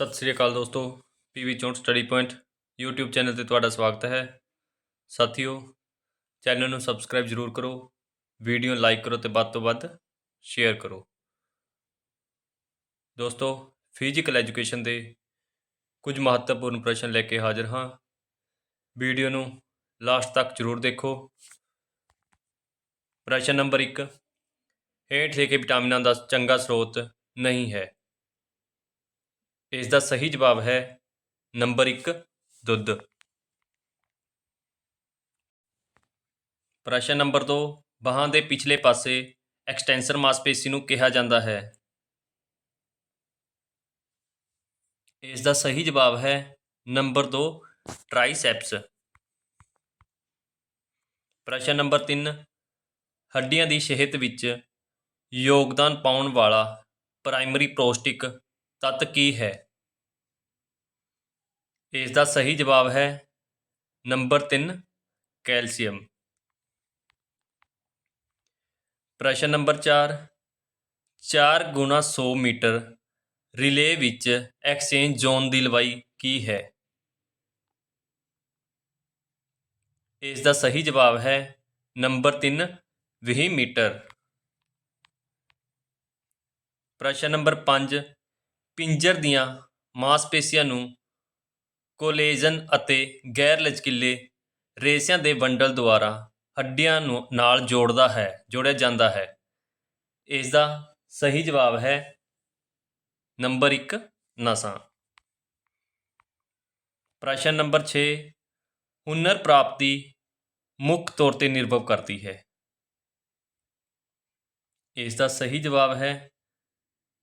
ਸਤਿ ਸ੍ਰੀ ਅਕਾਲ ਦੋਸਤੋ, ਪੀਵੀ ਚੌਂਟ ਸਟੱਡੀ ਪੁਆਇੰਟ YouTube ਚੈਨਲ ਤੇ ਤੁਹਾਡਾ ਸਵਾਗਤ ਹੈ। ਸਾਥੀਓ, ਚੈਨਲ ਨੂੰ ਸਬਸਕ੍ਰਾਈਬ ਜ਼ਰੂਰ ਕਰੋ, ਵੀਡੀਓ ਲਾਈਕ ਕਰੋ ਤੇ ਵੱਧ ਤੋਂ ਵੱਧ ਸ਼ੇਅਰ ਕਰੋ। ਦੋਸਤੋ ਫਿਜ਼ੀਕਲ ਐਜੂਕੇਸ਼ਨ ਦੇ ਕੁਝ ਮਹੱਤਵਪੂਰਨ ਪ੍ਰਸ਼ਨ ਲੈ ਕੇ ਹਾਜ਼ਰ ਹਾਂ। ਵੀਡੀਓ ਨੂੰ ਲਾਸਟ ਤੱਕ ਜ਼ਰੂਰ ਦੇਖੋ। ਪ੍ਰਸ਼ਨ ਨੰਬਰ 1 ਹੇਠ ਲਿਖੇ ਵਿਟਾਮਿਨਾਂ ਦਾ ਚੰਗਾ ਸਰੋਤ ਨਹੀਂ ਹੈ। ਇਸ ਦਾ ਸਹੀ ਜਵਾਬ ਹੈ ਨੰਬਰ 1 ਦੁੱਧ। ਪ੍ਰਸ਼ਨ ਨੰਬਰ 2 ਬਾਹਾਂ ਦੇ ਪਿਛਲੇ ਪਾਸੇ ਐਕਸਟੈਂਸਰ ਮਾਸਪੇਸ਼ੀ ਨੂੰ ਕਿਹਾ ਜਾਂਦਾ ਹੈ। ਇਸ ਦਾ ਸਹੀ ਜਵਾਬ ਹੈ ਨੰਬਰ 2 ਟ੍ਰਾਈਸੈਪਸ। ਪ੍ਰਸ਼ਨ ਨੰਬਰ 3 ਹੱਡੀਆਂ ਦੀ ਸਿਹਤ ਵਿੱਚ ਯੋਗਦਾਨ ਪਾਉਣ ਵਾਲਾ ਪ੍ਰਾਇਮਰੀ ਪੌਸ਼ਟਿਕ ਤੱਤ ਕੀ ਹੈ? ਇਸ ਦਾ ਸਹੀ ਜਵਾਬ ਹੈ ਨੰਬਰ 3 ਕੈਲਸ਼ੀਅਮ। ਪ੍ਰਸ਼ਨ ਨੰਬਰ 4 4 ਗੁਣਾ 100 ਮੀਟਰ ਰਿਲੇ ਵਿੱਚ ਐਕਸਚੇਂਜ ਜ਼ੋਨ ਦੀ ਲੰਬਾਈ ਕੀ ਹੈ? ਇਸ ਦਾ ਸਹੀ ਜਵਾਬ ਹੈ ਨੰਬਰ 3 20 ਮੀਟਰ। ਪ੍ਰਸ਼ਨ ਨੰਬਰ 5 ਪਿੰਜਰ ਦੀਆਂ ਮਾਸਪੇਸ਼ੀਆਂ ਨੂੰ ਕੋਲੇਜਨ ਅਤੇ ਗੈਰ ਲਚਕੀਲੇ ਰੇਸਿਆਂ ਦੇ ਬੰਡਲ ਦੁਆਰਾ ਹੱਡੀਆਂ ਨੂੰ ਨਾਲ ਜੋੜਦਾ ਹੈ, ਜੋੜਿਆ ਜਾਂਦਾ ਹੈ। ਇਸ ਦਾ ਸਹੀ ਜਵਾਬ ਹੈ ਨੰਬਰ 1 ਨਸਾਂ। ਪ੍ਰਸ਼ਨ ਨੰਬਰ 6 ਹੁਨਰ ਪ੍ਰਾਪਤੀ ਮੁੱਖ ਤੌਰ ਤੇ ਨਿਰਭਰ ਕਰਦੀ ਹੈ। ਇਸ ਦਾ ਸਹੀ ਜਵਾਬ ਹੈ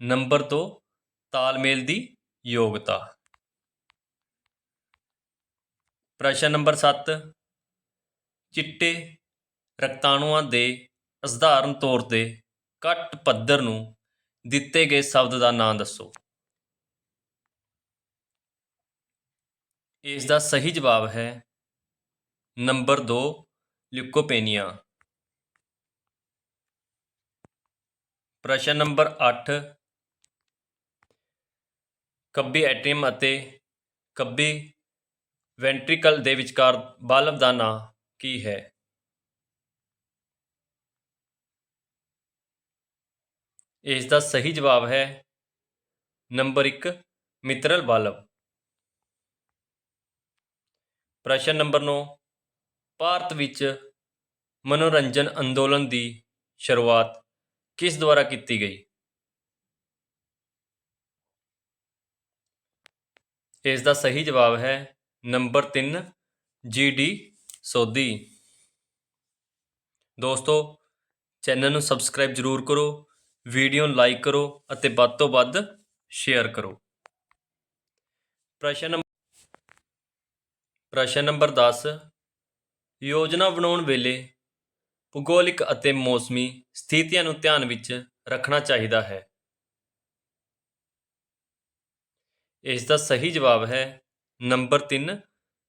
ਨੰਬਰ 2 ਤਾਲਮੇਲ ਦੀ ਯੋਗਤਾ। ਪ੍ਰਸ਼ਨ ਨੰਬਰ 7 ਚਿੱਟੇ ਰਕਤਾਣੂਆਂ ਦੇ ਅਸਧਾਰਨ ਤੌਰ ਤੇ ਘੱਟ ਪੱਧਰ ਨੂੰ ਦਿੱਤੇ ਗਏ ਸ਼ਬਦ ਦਾ ਨਾਮ ਦੱਸੋ। ਇਸ ਦਾ ਸਹੀ ਜਵਾਬ ਹੈ ਨੰਬਰ 2 ਲਿਕੋਪੇਨੀਆ। ਪ੍ਰਸ਼ਨ ਨੰਬਰ 8 ਕੱਬੀ ਐਟਰੀਅਮ ਅਤੇ ਕੱਬੀ ਵੈਂਟ੍ਰੀਕਲ ਦੇ ਵਿਚਕਾਰ ਬਾਲਬ ਦਾ ਨਾਂ ਕੀ ਹੈ? ਇਸ ਦਾ ਸਹੀ ਜਵਾਬ ਹੈ ਨੰਬਰ 1 ਮਿੱਤਰਲ ਬਾਲਬ ਪ੍ਰਸ਼ਨ ਨੰਬਰ 9 ਭਾਰਤ ਵਿੱਚ ਮਨੋਰੰਜਨ ਅੰਦੋਲਨ ਦੀ ਸ਼ੁਰੂਆਤ ਕਿਸ ਦੁਆਰਾ ਕੀਤੀ ਗਈ? ਇਸ ਦਾ ਸਹੀ ਜਵਾਬ ਹੈ ਨੰਬਰ 3 ਜੀਡੀ ਸੋਧੀ ਦੋਸਤੋ, ਚੈਨਲ ਨੂੰ ਸਬਸਕ੍ਰਾਈਬ ਜ਼ਰੂਰ ਕਰੋ, ਵੀਡੀਓ ਨੂੰ ਲਾਈਕ ਕਰੋ ਅਤੇ ਵੱਧ ਤੋਂ ਵੱਧ ਸ਼ੇਅਰ ਕਰੋ। ਪ੍ਰਸ਼ਨ ਨੰਬਰ ਪ੍ਰਸ਼ਨ ਨੰਬਰ 10 ਯੋਜਨਾ ਬਣਾਉਣ ਵੇਲੇ ਭੂਗੋਲਿਕ ਅਤੇ ਮੌਸਮੀ ਸਥਿਤੀਆਂ ਨੂੰ ਧਿਆਨ ਵਿੱਚ ਰੱਖਣਾ ਚਾਹੀਦਾ ਹੈ। ਇਸ ਦਾ ਸਹੀ ਜਵਾਬ ਹੈ ਨੰਬਰ 3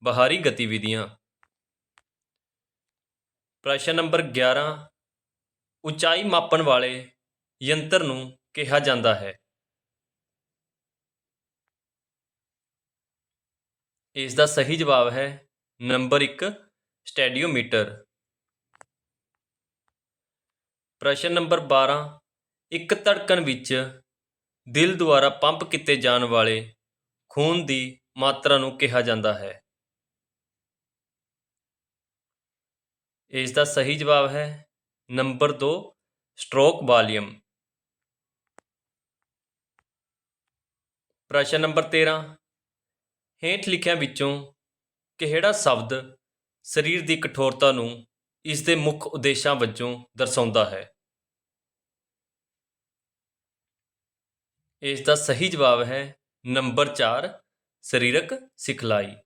ਬਾਹਰੀ ਗਤੀਵਿਧੀਆਂ। ਪ੍ਰਸ਼ਨ ਨੰਬਰ 11 ਉਚਾਈ ਮਾਪਣ ਵਾਲੇ ਯੰਤਰ ਨੂੰ ਕਿਹਾ ਜਾਂਦਾ ਹੈ। ਇਸ ਦਾ ਸਹੀ ਜਵਾਬ ਹੈ ਨੰਬਰ 1 ਸਟੈਡੀਓਮੀਟਰ। ਪ੍ਰਸ਼ਨ ਨੰਬਰ 12 ਇੱਕ ਧੜਕਣ ਵਿੱਚ ਦਿਲ ਦੁਆਰਾ ਪੰਪ ਕੀਤੇ ਜਾਣ ਵਾਲੇ ਖੂਨ ਦੀ ਮਾਤਰਾ ਨੂੰ ਕਿਹਾ ਜਾਂਦਾ ਹੈ। ਇਸ ਦਾ ਸਹੀ ਜਵਾਬ ਹੈ ਨੰਬਰ 2 ਸਟ੍ਰੋਕ ਵਾਲੀਅਮ। ਪ੍ਰਸ਼ਨ ਨੰਬਰ 13 ਹੇਠ ਲਿਖਿਆਂ ਵਿੱਚੋਂ ਕਿਹੜਾ ਸ਼ਬਦ ਸਰੀਰ ਦੀ ਕਠੋਰਤਾ ਨੂੰ ਇਸ ਦੇ ਮੁੱਖ ਉਦੇਸ਼ਾਂ ਵਜੋਂ ਦਰਸਾਉਂਦਾ ਹੈ? ਇਸ ਦਾ ਸਹੀ ਜਵਾਬ ਹੈ ਨੰਬਰ 4 ਸਰੀਰਕ ਸਿਖਲਾਈ।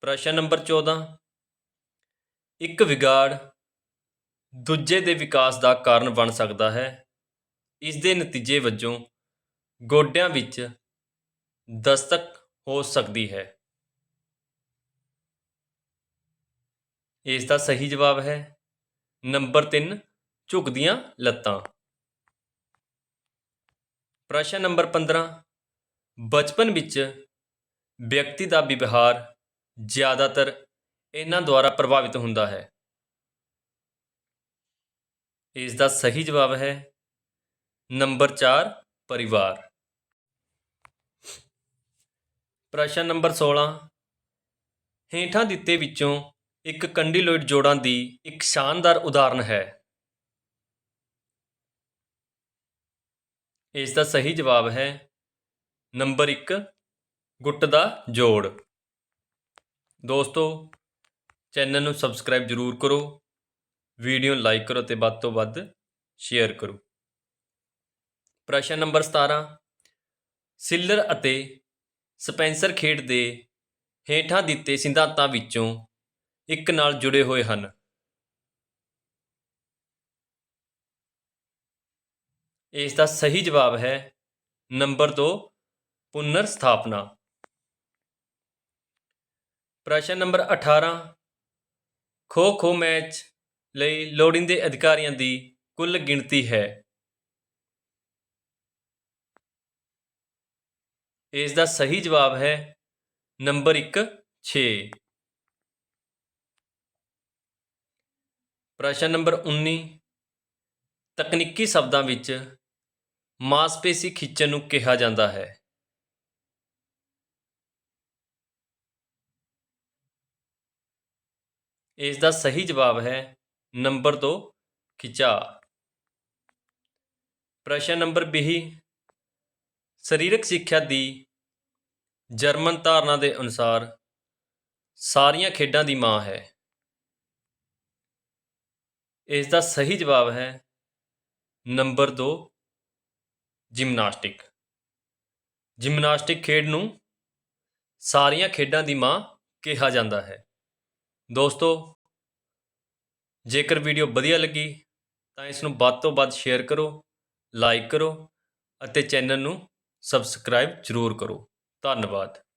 ਪ੍ਰਸ਼ਨ ਨੰਬਰ 14 ਇੱਕ ਵਿਗਾੜ ਦੂਜੇ ਦੇ ਵਿਕਾਸ ਦਾ ਕਾਰਨ ਬਣ ਸਕਦਾ ਹੈ। ਇਸ ਦੇ ਨਤੀਜੇ ਵਜੋਂ ਗੋਡਿਆਂ ਵਿੱਚ ਦਸਤਕ ਹੋ ਸਕਦੀ ਹੈ। ਇਸ ਦਾ ਸਹੀ ਜਵਾਬ ਹੈ ਨੰਬਰ 3 ਝੁਕਦੀਆਂ ਲੱਤਾਂ। ਪ੍ਰਸ਼ਨ ਨੰਬਰ 15 ਬਚਪਨ ਵਿੱਚ ਵਿਅਕਤੀ ਦਾ ਵਿਵਹਾਰ ਜ਼ਿਆਦਾਤਰ ਇਹਨਾਂ ਦੁਆਰਾ ਪ੍ਰਭਾਵਿਤ ਹੁੰਦਾ ਹੈ। ਇਸ ਦਾ ਸਹੀ ਜਵਾਬ ਹੈ ਨੰਬਰ 4 ਪਰਿਵਾਰ। ਪ੍ਰਸ਼ਨ ਨੰਬਰ 16 ਹੇਠਾਂ ਦਿੱਤੇ ਵਿੱਚੋਂ ਇੱਕ ਕੰਡੀਲੋਇਡ ਜੋੜਾਂ ਦੀ ਇੱਕ ਸ਼ਾਨਦਾਰ ਉਦਾਹਰਨ ਹੈ। ਇਸ ਦਾ ਸਹੀ ਜਵਾਬ ਹੈ ਨੰਬਰ 1 ਗੁੱਟ ਦਾ ਜੋੜ। ਦੋਸਤੋ, ਚੈਨਲ ਨੂੰ ਸਬਸਕ੍ਰਾਈਬ ਜ਼ਰੂਰ ਕਰੋ, ਵੀਡੀਓ ਨੂੰ ਲਾਈਕ ਕਰੋ ਤੇ ਵੱਧ ਤੋਂ ਵੱਧ ਸ਼ੇਅਰ ਕਰੋ। ਪ੍ਰਸ਼ਨ ਨੰਬਰ 17 ਸਿਲਰ ਅਤੇ ਸਪੈਂਸਰ ਖੇਡ ਦੇ ਹੇਠਾਂ ਦਿੱਤੇ ਸਿਧਾਂਤਾਂ ਵਿੱਚੋਂ ਇੱਕ ਨਾਲ ਜੁੜੇ ਹੋਏ ਹਨ। ਇਸ ਦਾ ਸਹੀ ਜਵਾਬ ਹੈ ਨੰਬਰ 2 ਪੁਨਰ ਸਥਾਪਨਾ। ਪ੍ਰਸ਼ਨ ਨੰਬਰ 18 ਖੋ ਖੋ ਮੈਚ ਲਈ ਲੋੜੀਂਦੇ ਅਧਿਕਾਰੀਆਂ ਦੀ ਕੁੱਲ ਗਿਣਤੀ ਹੈ। ਇਸ ਦਾ ਸਹੀ ਜਵਾਬ ਹੈ ਨੰਬਰ 1 6 ਪ੍ਰਸ਼ਨ ਨੰਬਰ 19 ਤਕਨੀਕੀ ਸ਼ਬਦਾਂ ਵਿੱਚ ਮਾਸਪੇਸ਼ੀ ਖਿੱਚਣ ਨੂੰ ਕਿਹਾ ਜਾਂਦਾ ਹੈ। ਇਸ ਦਾ ਸਹੀ ਜਵਾਬ ਹੈ ਨੰਬਰ 2 ਖਿਚਾਅ ਪ੍ਰਸ਼ਨ ਨੰਬਰ 20 ਸਰੀਰਕ ਸਿੱਖਿਆ ਦੀ ਜਰਮਨ ਧਾਰਨਾ ਦੇ ਅਨੁਸਾਰ ਸਾਰੀਆਂ ਖੇਡਾਂ ਦੀ ਮਾਂ ਹੈ। ਇਸ ਦਾ ਸਹੀ ਜਵਾਬ ਹੈ ਨੰਬਰ 2 ਜਿਮਨਾਸਟਿਕ। ਜਿਮਨਾਸਟਿਕ ਖੇਡ ਨੂੰ ਸਾਰੀਆਂ ਖੇਡਾਂ ਦੀ ਮਾਂ ਕਿਹਾ ਜਾਂਦਾ ਹੈ। ਦੋਸਤੋ, ਜੇਕਰ ਵੀਡੀਓ ਵਧੀਆ ਲੱਗੀ, ਤਾਂ ਇਸ ਨੂੰ ਵੱਧ ਤੋਂ ਵੱਧ ਸ਼ੇਅਰ ਕਰੋ, ਲਾਈਕ ਕਰੋ ਅਤੇ ਚੈਨਲ ਨੂੰ ਸਬਸਕ੍ਰਾਈਬ ਜ਼ਰੂਰ ਕਰੋ। ਧੰਨਵਾਦ।